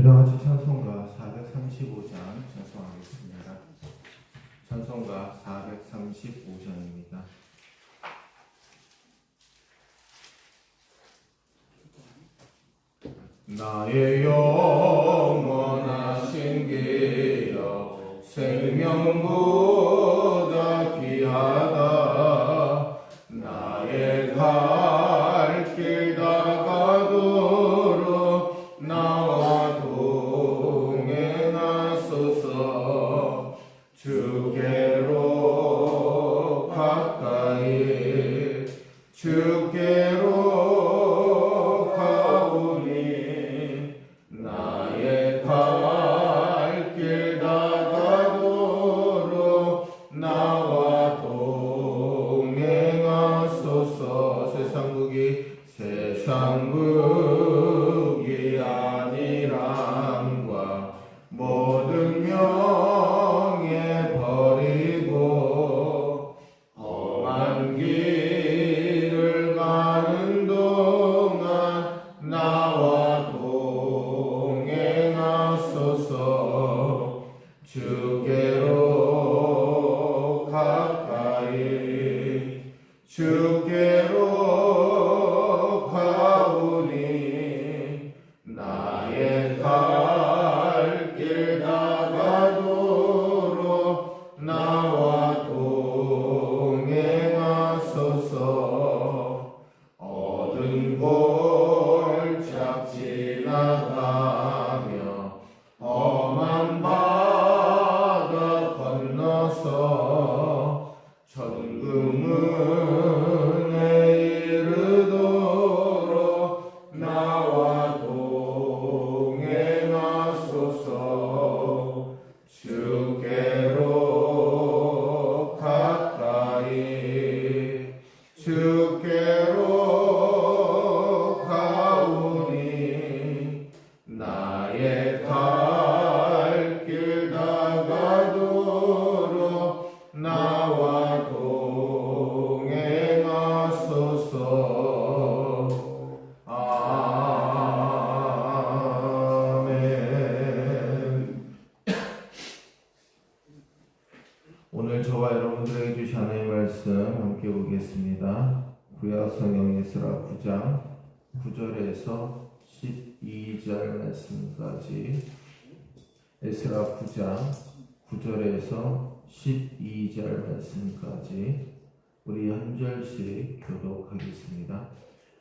우리가 같이 찬송가 435장 찬송하겠습니다. 찬송가 435장입니다. 나의 영원하신 기여 생명보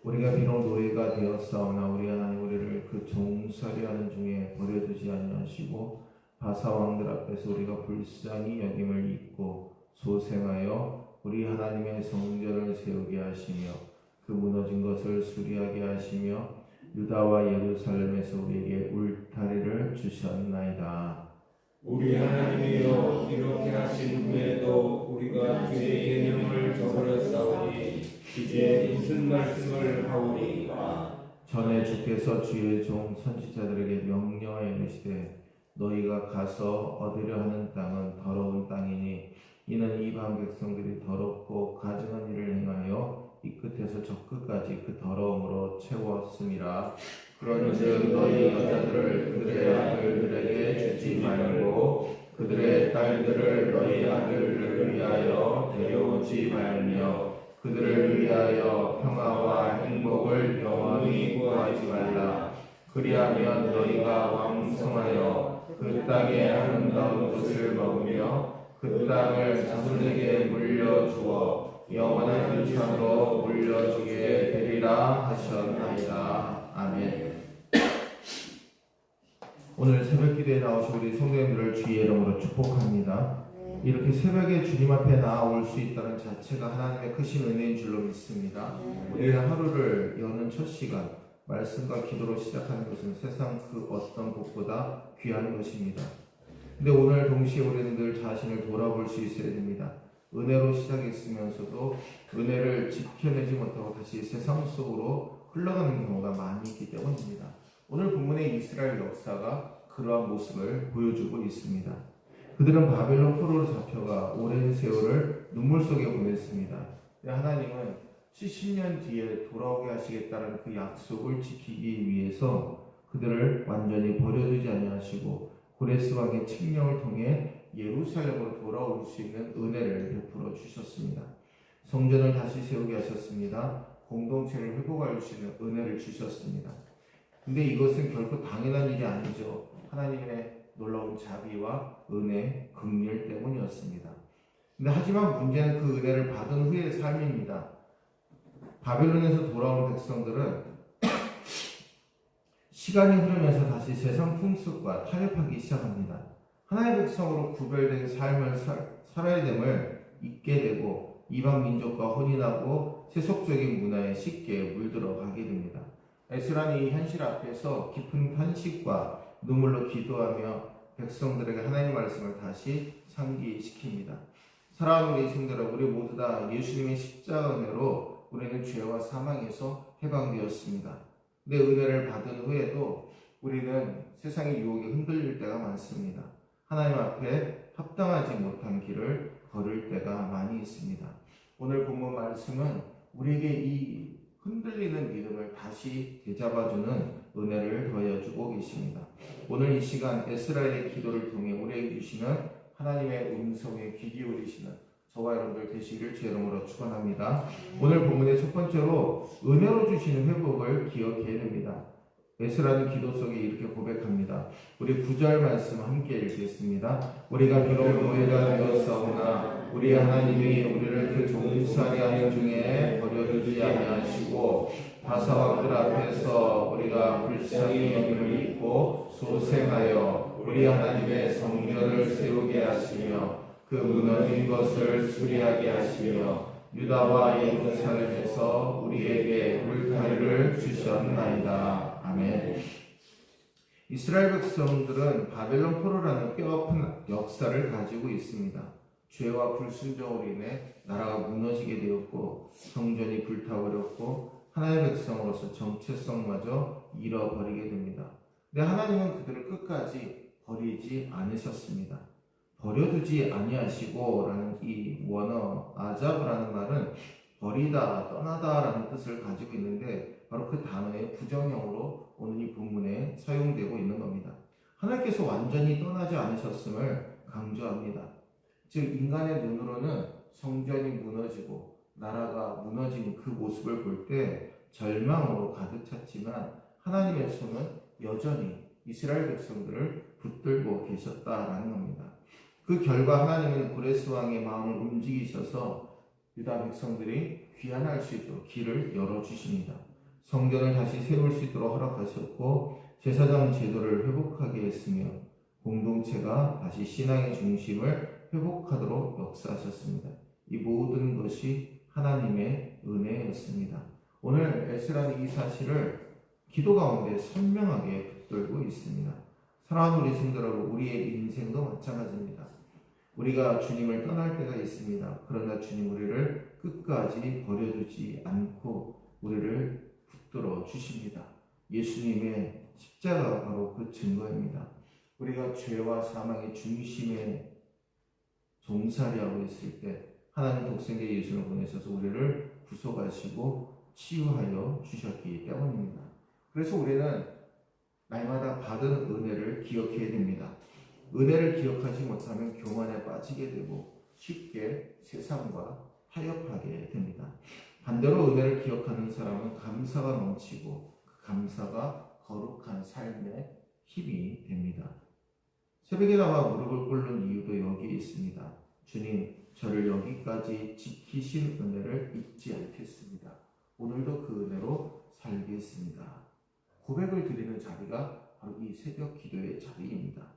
우리가 비록 노예가 되었사오나 우리 하나님 우리를 그 종살이하는 중에 버려두지 아니하시고 바사 왕들 앞에서 우리가 불쌍히 여김을 입고 소생하여 우리 하나님의 성전을 세우게 하시며 그 무너진 것을 수리하게 하시며 유다와 예루살렘에서 우리에게 울타리를 주셨나이다. 우리 하나님이여 이렇게 하신 후에도 우리가 주의 계명을 저버렸사오니 이제 무슨 말씀을 하오리까 전에 주께서 주의 종 선지자들에게 명령하여 이르시되 너희가 가서 얻으려 하는 땅은 더러운 땅이니 이는 이방 백성들이 더럽고 가증한 일을 행하여 이 끝에서 저 끝까지 그 더러움으로 채웠음이라. 그런즉 너희 여자들을 그들의 아들들에게 주지 말고 그들의 딸들을 너희 아들들을 위하여 데려오지 말며 그들을 위하여 평화와 행복을 영원히 구하지 말라. 그리하면 너희가 왕성하여 그 땅의 아름다운 것을 먹으며 그 땅을 자손에게 물려주어 영원한 유산으로 물려주게 되리라 하셨나이다. 아멘. 오늘 새벽 기도에 나오신 우리 성도님들을 주의 이름으로 축복합니다. 이렇게 새벽에 주님 앞에 나아올 수 있다는 자체가 하나님의 크신 은혜인 줄로 믿습니다. 우리는 하루를 여는 첫 시간 말씀과 기도로 시작하는 것은 세상 그 어떤 것보다 귀한 것입니다. 근데 오늘 동시에 우리는 늘 자신을 돌아볼 수 있어야 됩니다. 은혜로 시작했으면서도 은혜를 지켜내지 못하고 다시 세상 속으로 흘러가는 경우가 많이 있기 때문입니다. 오늘 본문의 이스라엘 역사가 그러한 모습을 보여주고 있습니다. 그들은 바벨론 포로로 잡혀가 오랜 세월을 눈물 속에 보냈습니다. 하나님은 70년 뒤에 돌아오게 하시겠다는 그 약속을 지키기 위해서 그들을 완전히 버려두지 아니하시고 고레스 왕의 칙령을 통해 예루살렘으로 돌아올 수 있는 은혜를 베풀어 주셨습니다. 성전을 다시 세우게 하셨습니다. 공동체를 회복할 수 있는 은혜를 주셨습니다. 근데 이것은 결코 당연한 일이 아니죠. 하나님의 놀라운 자비와 은혜, 긍휼 때문이었습니다. 근데 하지만 문제는 그 은혜를 받은 후의 삶입니다. 바벨론에서 돌아온 백성들은 시간이 흐르면서 다시 세상 풍습과 타협하기 시작합니다. 하나의 백성으로 구별된 삶을 살, 살아야 됨을 잊게 되고 이방 민족과 혼인하고 세속적인 문화에 쉽게 물들어 가게 됩니다. 에스라는 이 현실 앞에서 깊은 탄식과 눈물로 기도하며 백성들에게 하나님의 말씀을 다시 상기시킵니다. 사랑하는 우리 성들아, 우리 모두 다 예수님의 십자가 은혜로 우리는 죄와 사망에서 해방되었습니다. 내 은혜를 받은 후에도 우리는 세상의 유혹에 흔들릴 때가 많습니다. 하나님 앞에 합당하지 못한 길을 걸을 때가 많이 있습니다. 오늘 본문 말씀은 우리에게 이 흔들리는 믿음을 다시 되잡아주는 은혜를 더해주고 계십니다. 오늘 이 시간 에스라엘의 기도를 통해 우리에게 주시는 하나님의 음성에 귀 기울이시는 저와 여러분들 되시기를 주 이름으로 축원합니다. 오늘 본문의 첫 번째로 은혜로 주시는 회복을 기억해야 됩니다. 에스라는 기도 속에 이렇게 고백합니다. 우리 구절 말씀 함께 읽겠습니다. 우리가 비록 노예가 되었사오나 우리 하나님이 우리를 그 종살이 하는 중에 버려두지 아니하시고 바사왕들 앞에서 우리가 불쌍히 여김을 입고 소생하여 우리 하나님의 성전을 세우게 하시며 그 무너진 것을 수리하게 하시며 유다와 예루살렘에서 우리에게 울타리를 주셨나이다. 아멘. 이스라엘 백성들은 바벨론 포로라는 뼈아픈 역사를 가지고 있습니다. 죄와 불순종으로 인해 나라가 무너지게 되었고 성전이 불타버렸고 하나님의 백성으로서 정체성마저 잃어버리게 됩니다. 근데 하나님은 그들을 끝까지 버리지 않으셨습니다. 버려두지 아니하시고라는 이 원어 아자브라는 말은 버리다, 떠나다라는 뜻을 가지고 있는데 바로 그 단어의 부정형으로 오늘 이 본문에 사용되고 있는 겁니다. 하나님께서 완전히 떠나지 않으셨음을 강조합니다. 즉 인간의 눈으로는 성전이 무너지고 나라가 무너진 그 모습을 볼 때 절망으로 가득 찼지만 하나님의 손은 여전히 이스라엘 백성들을 붙들고 계셨다라는 겁니다. 그 결과 하나님은 고레스 왕의 마음을 움직이셔서 유다 백성들이 귀환할 수 있도록 길을 열어 주십니다. 성전을 다시 세울 수 있도록 허락하셨고 제사장 제도를 회복하게 했으며 공동체가 다시 신앙의 중심을 회복하도록 역사하셨습니다. 이 모든 것이 하나님의 은혜였습니다. 오늘 에스라는 이 사실을 기도 가운데 선명하게 붙들고 있습니다. 사랑하는 우리 성도 여러분, 우리의 인생도 마찬가지입니다. 우리가 주님을 떠날 때가 있습니다. 그러나 주님 우리를 끝까지 버려두지 않고 우리를 붙들어 주십니다. 예수님의 십자가가 바로 그 증거입니다. 우리가 죄와 사망의 중심에 종살이하고 있을 때 하나님 독생자 예수를 보내셔서 우리를 구속하시고 치유하여 주셨기 때문입니다. 그래서 우리는 날마다 받은 은혜를 기억해야 됩니다. 은혜를 기억하지 못하면 교만에 빠지게 되고 쉽게 세상과 타협하게 됩니다. 반대로 은혜를 기억하는 사람은 감사가 넘치고 그 감사가 거룩한 삶의 힘이 됩니다. 새벽에 나와 무릎을 꿇는 이유도 여기에 있습니다. 주님, 저를 여기까지 지키신 은혜를 잊지 않겠습니다. 오늘도 그 은혜로 살겠습니다. 고백을 드리는 자리가 바로 이 새벽 기도의 자리입니다.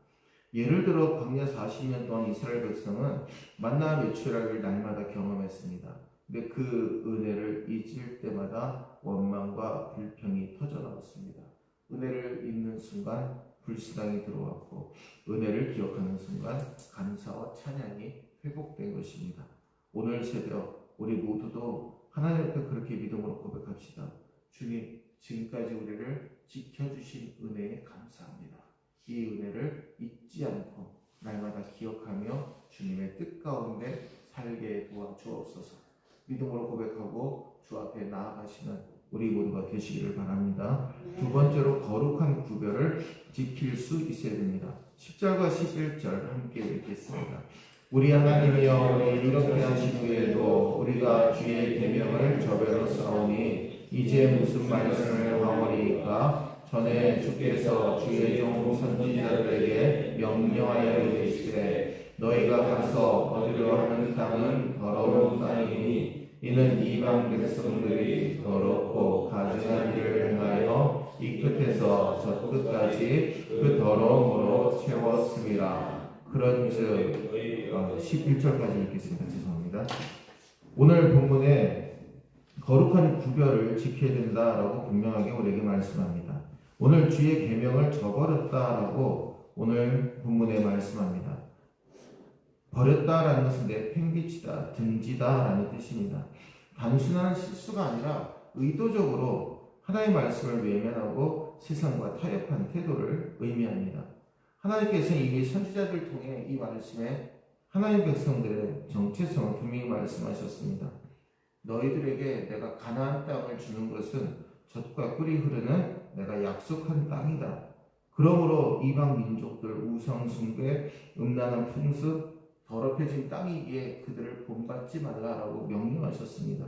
예를 들어 광야 40년 동안 이스라엘 백성은 만나 매출하기를 날마다 경험했습니다. 근데 그 은혜를 잊을 때마다 원망과 불평이 터져 나왔습니다. 은혜를 잊는 순간 불신앙이 들어왔고 은혜를 기억하는 순간 감사와 찬양이 회복된 것입니다. 오늘 새벽 우리 모두도 하나님 앞에 그렇게 믿음으로 고백합시다. 주님 지금까지 우리를 지켜주신 은혜에 감사합니다. 이 은혜를 잊지 않고 날마다 기억하며 주님의 뜻 가운데 살게 도와주옵소서. 믿음으로 고백하고 주 앞에 나아가시는 우리 모두가 되시기를 바랍니다. 두 번째로 거룩한 구별을 지킬 수 있어야 됩니다. 10절과 11절 함께 읽겠습니다. 우리 하나님이여 이렇게 하신 후에도 우리가 주의 계명을 저배로 싸우니 이제 무슨 말씀을 하오리까 전에 주께서 주의 종 선지자들에게 명령하여 이르시되 너희가 가서 얻으려 하는 땅은 더러운 땅이니 이는 이방 백성들이 더럽고 가증한 일을 행하여 이 끝에서 저 끝까지 그 더러움으로 채웠습니다. 그런즉 어, 11절까지 읽겠습니다. 죄송합니다. 오늘 본문에 거룩한 구별을 지켜야 된다라고 분명하게 우리에게 말씀합니다. 오늘 주의 계명을 저버렸다라고 오늘 본문에 말씀합니다. 버렸다라는 것은 내 팽개치다, 등지다라는 뜻입니다. 단순한 실수가 아니라 의도적으로 하나님의 말씀을 외면하고 세상과 타협한 태도를 의미합니다. 하나님께서 이미 선지자들 통해 이 말씀에 하나님 백성들의 정체성을 분명히 말씀하셨습니다. 너희들에게 내가 가나안 땅을 주는 것은 젖과 꿀이 흐르는 내가 약속한 땅이다. 그러므로 이방 민족들 우상 숭배, 음란한 풍습, 더럽혀진 땅이기에 그들을 본받지 말라라고 명령하셨습니다.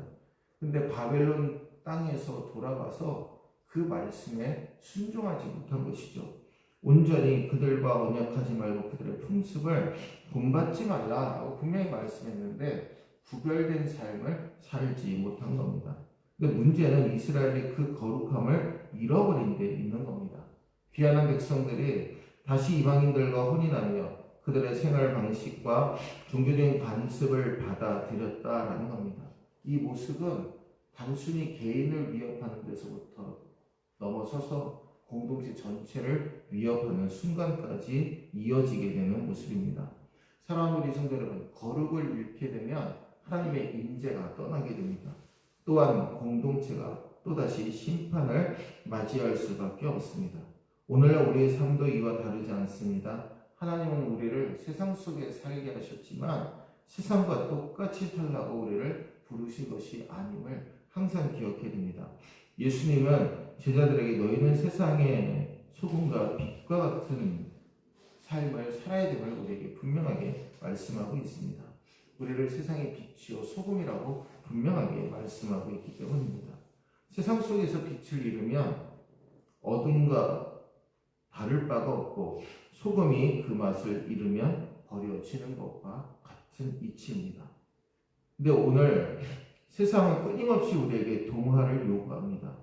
근데 바벨론 땅에서 돌아가서 그 말씀에 순종하지 못한 것이죠. 온전히 그들과 언약하지 말고 그들의 풍습을 본받지 말라라고 분명히 말씀했는데 구별된 삶을 살지 못한 겁니다. 근데 문제는 이스라엘이 그 거룩함을 잃어버린 데 있는 겁니다. 귀한한 백성들이 다시 이방인들과 혼인하며 그들의 생활 방식과 종교적인 관습을 받아들였다라는 겁니다. 이 모습은 단순히 개인을 위협하는 데서부터 넘어서서 공동체 전체를 위협하는 순간까지 이어지게 되는 모습입니다. 사랑하는 우리 성도 여러분, 거룩을 잃게 되면 하나님의 임재가 떠나게 됩니다. 또한 공동체가 또다시 심판을 맞이할 수밖에 없습니다. 오늘날 우리의 삶도 이와 다르지 않습니다. 하나님은 우리를 세상 속에 살게 하셨지만 세상과 똑같이 살라고 우리를 부르신 것이 아님을 항상 기억해야 됩니다. 예수님은 제자들에게 너희는 세상의 소금과 빛과 같은 삶을 살아야 됨을 우리에게 분명하게 말씀하고 있습니다. 우리를 세상의 빛이요 소금이라고 분명하게 말씀하고 있기 때문입니다. 세상 속에서 빛을 잃으면 어둠과 다를 바가 없고 소금이 그 맛을 잃으면 버려지는 것과 같은 이치입니다. 근데 오늘 세상은 끊임없이 우리에게 동화를 요구합니다.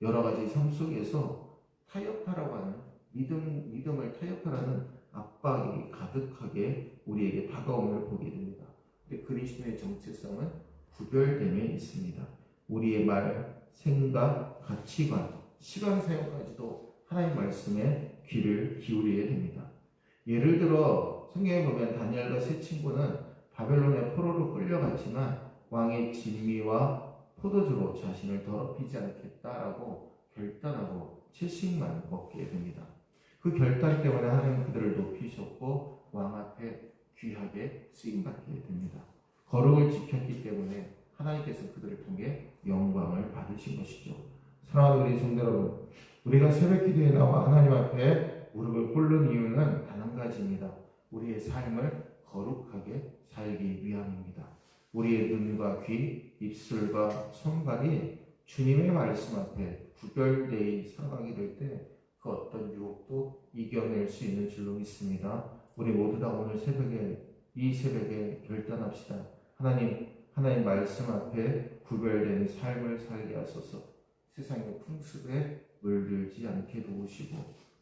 여러 가지 삶 속에서 타협하라고 하는 믿음, 믿음을 타협하라는 압박이 가득하게 우리에게 다가옴을 보게 됩니다. 근데 그리스도의 정체성은 구별됨에 있습니다. 우리의 말, 생각, 가치관, 시간 사용까지도 하나님 말씀에 귀를 기울여야 됩니다. 예를 들어 성경에 보면 다니엘과 세 친구는 바벨론의 포로로 끌려갔지만 왕의 진미와 포도주로 자신을 더럽히지 않겠다라고 결단하고 채식만 먹게 됩니다. 그 결단 때문에 하나님 그들을 높이셨고 왕 앞에 귀하게 쓰임 받게 됩니다. 거룩을 지켰기 때문에 하나님께서 그들을 통해 영광을 받으신 것이죠. 사랑하는 우리 성도 여러분, 우리가 새벽 기도에 나와 하나님 앞에 무릎을 꿇는 이유는 단 한 가지입니다. 우리의 삶을 거룩하게 살기 위함입니다. 우리의 눈과 귀, 입술과 손발이 주님의 말씀 앞에 구별되어 살아가게 될 때 그 어떤 유혹도 이겨낼 수 있는 줄로 믿습니다. 우리 모두 다 오늘 새벽에 이 새벽에 결단합시다. 하나님, 하나님 말씀 앞에 구별된 삶을 살게 하소서. 세상의 풍습에 물들지 않게 도우시고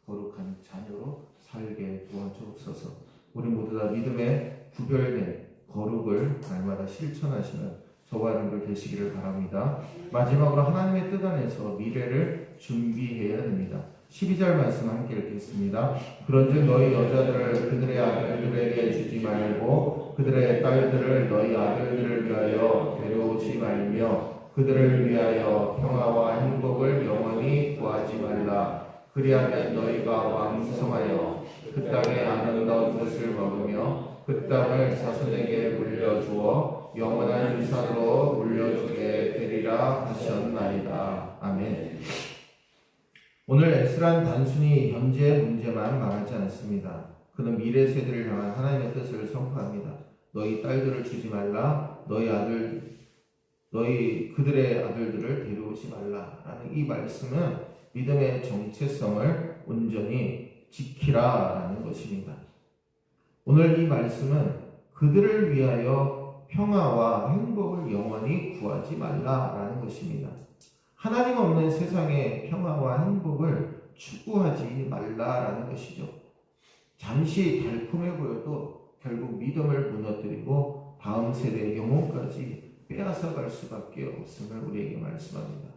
거룩한 자녀로 살게 도와주옵소서. 우리 모두 다 믿음에 구별된 거룩을 날마다 실천하시는 저와 여러분들 되시기를 바랍니다. 마지막으로 하나님의 뜻 안에서 미래를 준비해야 됩니다. 12절 말씀 함께 읽겠습니다. 그런즉 너희 여자들을 그들의 아들들에게 주지 말고 그들의 딸들을 너희 아들들을 위하여 데려오지 말며 그들을 위하여 평화와 행복을 영원히 구하지 말라. 그리하면 너희가 왕성하여 그 땅의 아름다운 것을 먹으며 그 땅을 자손에게 물려주어 영원한 유산으로 물려주게 되리라. 하셨나이다. 아멘. 오늘 에스란 단순히 현재 문제만 말하지 않습니다. 그는 미래 세대를 향한 하나님의 뜻을 선포합니다. 너희 딸들을 주지 말라, 너희 아들, 너희 그들의 아들들을 데려오지 말라라는 이 말씀은 믿음의 정체성을 온전히 지키라라는 것입니다. 오늘 이 말씀은 그들을 위하여 평화와 행복을 영원히 구하지 말라라는 것입니다. 하나님 없는 세상의 평화와 행복을 추구하지 말라라는 것이죠. 잠시 달콤해 보여도 결국 믿음을 무너뜨리고 다음 세대의 영혼까지 빼앗아 갈 수밖에 없음을 우리에게 말씀합니다.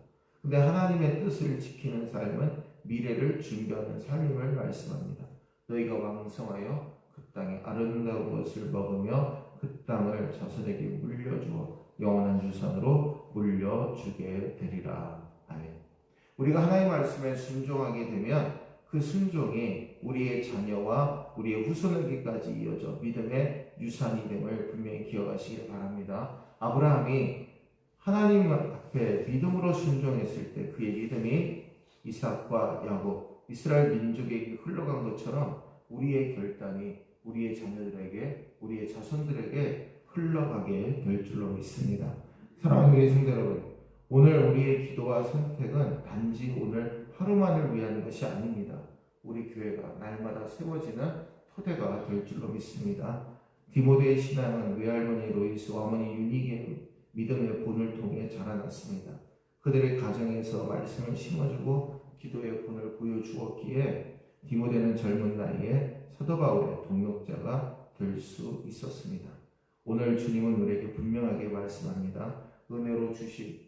근데 하나님의 뜻을 지키는 삶은 미래를 준비하는 삶임을 말씀합니다. 너희가 왕성하여 그 땅의 아름다운 것을 먹으며 그 땅을 자손에게 물려주어 영원한 유산으로 물려주게 되리라. 아멘. 우리가 하나님의 말씀에 순종하게 되면 그 순종이 우리의 자녀와 우리의 후손에게까지 이어져 믿음의 유산이 됨을 분명히 기억하시길 바랍니다. 아브라함이 하나님 앞에 믿음으로 순종했을 때 그의 믿음이 이삭과 야곱, 이스라엘 민족에게 흘러간 것처럼 우리의 결단이 우리의 자녀들에게, 우리의 자손들에게 흘러가게 될 줄로 믿습니다. 사랑하는 성도 여러분, 오늘 우리의 기도와 선택은 단지 오늘 하루만을 위한 것이 아닙니다. 우리 교회가 날마다 세워지는 토대가 될 줄로 믿습니다. 디모데의 신앙은 외할머니 로이스와 어머니 유니의 믿음의 본을 통해 자라났습니다. 그들의 가정에서 말씀을 심어주고 기도의 본을 보여주었기에 디모데는 젊은 나이에 사도 바울의 동역자가 될 수 있었습니다. 오늘 주님은 우리에게 분명하게 말씀합니다. 은혜로 주신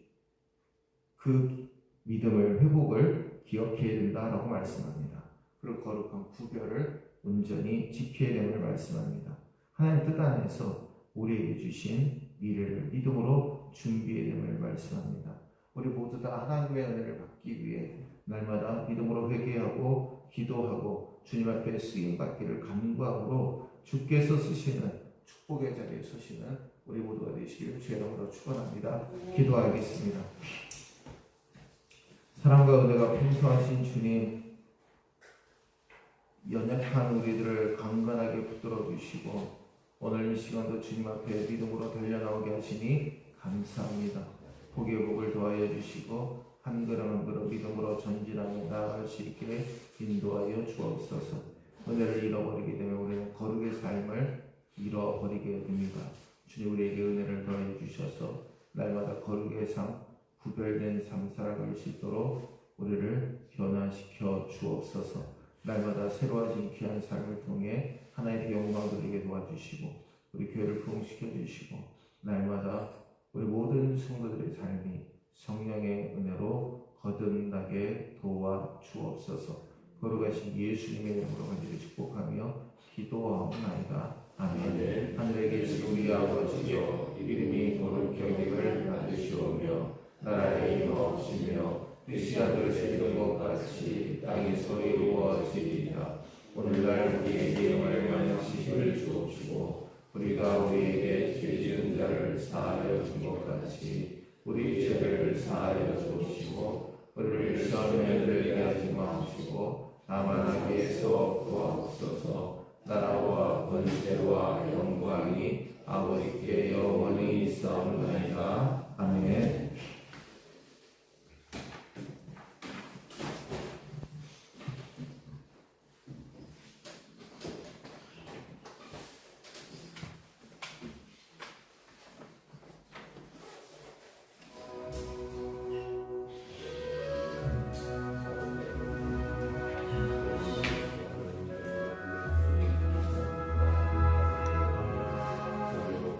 그 믿음을 회복을 기억해야 된다라고 말씀합니다. 그리고 거룩한 구별을 온전히 지켜야 됨을 말씀합니다. 하나님 뜻 안에서 우리에게 주신 미래를 믿음으로 준비해야 됨을 말씀합니다. 우리 모두 다 하나님의 은혜를 받기 위해 날마다 믿음으로 회개하고 기도하고 주님 앞에 쓰임 받기를 간구함으로 주께서 쓰시는 축복의 자리에 서시는 우리 모두가 되시기를 주의 이름으로 축원합니다. 기도하겠습니다. 사랑과 은혜가 풍성하신 주님, 연약한 우리들을 강건하게 붙들어 주시고 오늘 이 시간도 주님 앞에 믿음으로 달려나오게 하시니 감사합니다. 복의 복을 더하여 주시고 한 걸음 한 걸음 믿음으로 전진하며 나아갈 수 있게 인도하여 주옵소서. 은혜를 잃어버리게 되면 우리는 거룩의 삶을 잃어버리게 됩니다. 주님 우리에게 은혜를 더해 주셔서 날마다 거룩의 삶, 구별된 삶 살아갈 수 있도록 우리를 변화시켜 주옵소서. 날마다 새로워진 귀한 삶을 통해 하나님의 영광 돌리게 도와주시고 우리 교회를 부흥시켜 주시고 날마다 우리 모든 성도들의 삶이 성령의 은혜로 거듭나게 도와 주옵소서. 거룩하신 예수님의 이름으로 간절히 축복하며 기도하옵나이다. 아멘. 하늘에 계신 우리 아버지여 이름이 거룩히 여김을 받으시오며 나라의 임하옵시며 뜻이 하늘에서 이룬 것 같이 땅에서 이루어지리라. 오늘날 우리에게 말만 지식을 주옵시고 우리가 우리에게 죄 지은 자를 사하여 준 것 같이 우리 죄를 사하여 주옵시고 우리를 시험에 들게 하지 마시고 다만 악에서 구하옵소서 나라와 권세와 영광이 아버지께 영원히 있사옵나이다. 아멘